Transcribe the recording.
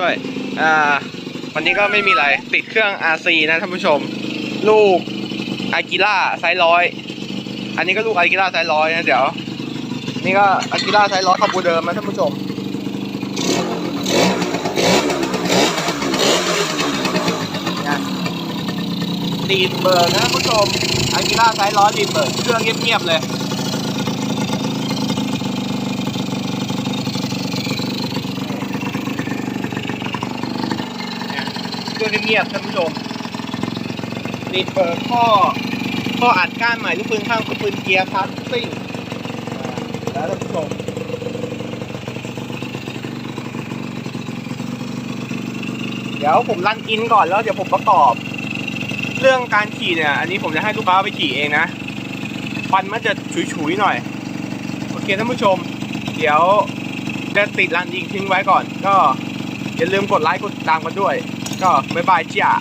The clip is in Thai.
ด้วย อ่า วันนี้ก็ไม่มีอะไร ติดเครื่อง RC นะท่านผู้ชม ลูกอากิล่าไซร้อย อันนี้ก็ลูกอากิล่าไซร้อยนะเดี๋ยว นี่ก็อากิล่าไซร้อยขบูเดิมนะท่านผู้ชม ดีดเบิร์นะท่านผู้ชมอากิล่าไซร้อยดีดเบิร์เครื่องเงียบๆเลยื่องเงียบๆท่านผู้ชมรีเปิดข้อข้ออัดก้านใหม่ลูกปืนข้างลูกปืนเกียร์พาสซิ่งแล้วท่านผู้ชมเดี๋ยวผมรันอินก่อนแล้วเดี๋ยวผมประกอบ เรื่องการขี่เนี่ย อันนี้ผมจะให้ลูกค้าไปขี่เองนะฟันมันจะฉุยๆหน่อยโอเคท่านผู้ชม เดี๋ยวจะติดรันอินทิ้งไว้ก่อน ก็อย่าลืมกดไลค์กดติดตามกันด้วย ก็บ๊ายบายจ้า